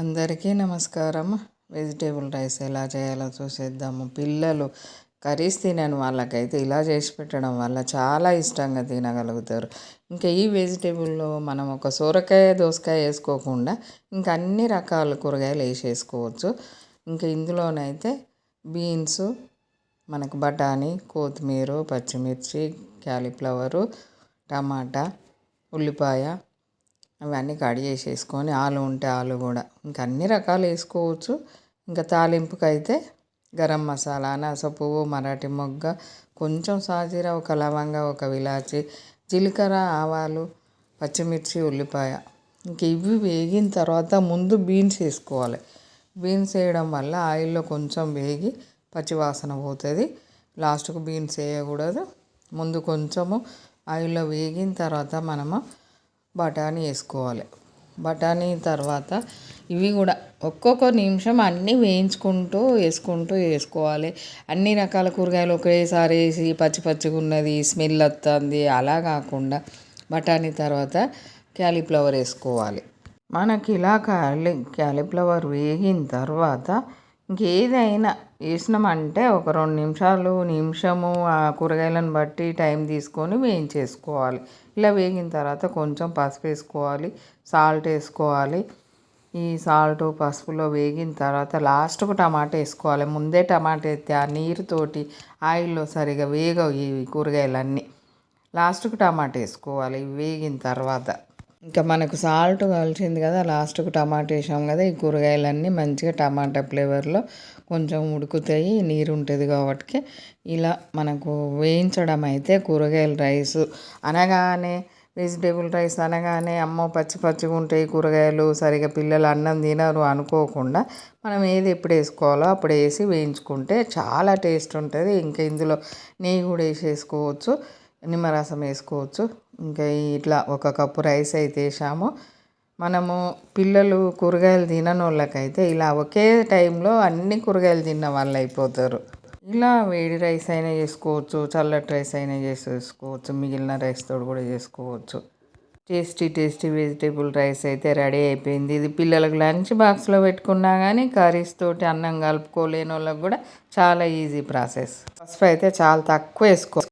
అందరికీ నమస్కారం. Vegetable rice ఎలా చేయాలో చూసేద్దాము. పిల్లలు కర్రీస్ తినని వాళ్ళకైతే ఇలా చేసి పెట్టడం వల్ల చాలా ఇష్టంగా తినగలుగుతారు. ఇంకా ఈ వెజిటేబుల్లో మనం ఒక సొరకాయ దోసకాయ వేసుకోకుండా ఇంకా అన్ని రకాల కూరగాయలు వేసేసుకోవచ్చు. ఇంకా ఇందులోనైతే బీన్స్ మనకు బఠానీ కొత్తిమీర పచ్చిమిర్చి క్యాలీఫ్లవరు టమాటా ఉల్లిపాయ అవన్నీ కట్ చేసేసుకొని ఆలు ఉంటే ఆలు కూడా. ఇంకా అన్ని రకాలు వేసుకోవచ్చు. ఇంకా తాలింపుకైతే గరం మసాలా అనాస పువ్వు మరాఠీ మొగ్గ కొంచెం సాజీర ఒక లవంగ ఒక విలాచి జీలకర్ర ఆవాలు పచ్చిమిర్చి ఉల్లిపాయ. ఇంక ఇవి వేగిన తర్వాత ముందు బీన్స్ వేసుకోవాలి. బీన్స్ వేయడం వల్ల ఆయిల్లో కొంచెం వేగి పచ్చివాసన పోతుంది. లాస్ట్కు బీన్స్ వేయకూడదు. ముందు కొంచెము ఆయిల్లో వేగిన తర్వాత మనము బఠానీ వేసుకోవాలి. బఠానీ తర్వాత ఇవి కూడా ఒక్కొక్క నిమిషం అన్నీ వేయించుకుంటూ వేసుకుంటూ వేసుకోవాలి. అన్ని రకాల కూరగాయలు ఒకేసారి వేసి పచ్చి పచ్చిగా ఉన్నది స్మెల్ వస్తుంది అలా కాకుండా బఠానీ తర్వాత క్యాలీఫ్లవర్ వేసుకోవాలి. మనకి ఇలా క్యాలీ క్యాలీఫ్లవర్ వేగిన తర్వాత ఇంకేదైనా వేసినామంటే ఒక రెండు నిమిషాలు నిమిషము ఆ కూరగాయలను బట్టి టైం తీసుకొని వేయించేసుకోవాలి. ఇలా వేగిన తర్వాత కొంచెం పసుపు వేసుకోవాలి సాల్ట్ వేసుకోవాలి. ఈ సాల్ట్ పసుపులో వేగిన తర్వాత లాస్ట్కు టమాటా వేసుకోవాలి. ముందే టమాటా వేస్తే ఆ నీరుతోటి ఆయిల్లో సరిగా వేగవు ఈ కూరగాయలన్నీ. లాస్ట్కు టమాటా వేసుకోవాలి. వేగిన తర్వాత ఇంకా మనకు సాల్ట్ కలిసింది కదా లాస్ట్కు టమాటా వేసాం కదా ఈ కూరగాయలన్నీ మంచిగా టమాటా ఫ్లేవర్లో కొంచెం ఉడుకుతాయి నీరు ఉంటుంది కాబట్టి ఇలా మనకు వేయించడం అయితే కూరగాయల రైస్ అనగానే వెజిటేబుల్ రైస్ అనగానే అమ్మో పచ్చి పచ్చిగా ఉంటాయి కూరగాయలు సరిగా పిల్లలు అన్నం తినరు అనుకోకుండా మనం ఏది ఎప్పుడు వేసుకోవాలో అప్పుడు వేసి వేయించుకుంటే చాలా టేస్ట్ ఉంటుంది. ఇంకా ఇందులో నెయ్యి కూడా వేసేసుకోవచ్చు. నిమ్మరసం వేసుకోవచ్చు. ఇంకా ఇట్లా ఒక కప్పు రైస్ అయితే వేసాము. మనము పిల్లలు కూరగాయలు తినని వాళ్ళకైతే ఇలా ఒకే టైంలో అన్ని కూరగాయలు తిన్న వాళ్ళు అయిపోతారు. ఇలా వేడి రైస్ అయినా చేసుకోవచ్చు చల్లటి రైస్ అయినా చేసేసుకోవచ్చు మిగిలిన రైస్తో కూడా చేసుకోవచ్చు. టేస్టీ టేస్టీ వెజిటేబుల్ రైస్ అయితే రెడీ అయిపోయింది. ఇది పిల్లలకు లంచ్ బాక్స్లో పెట్టుకున్నా కానీ కర్రీస్ తోటి అన్నం కలుపుకోలేని వాళ్ళకి కూడా చాలా ఈజీ ప్రాసెస్. పసుపు అయితే చాలా తక్కువ వేసుకో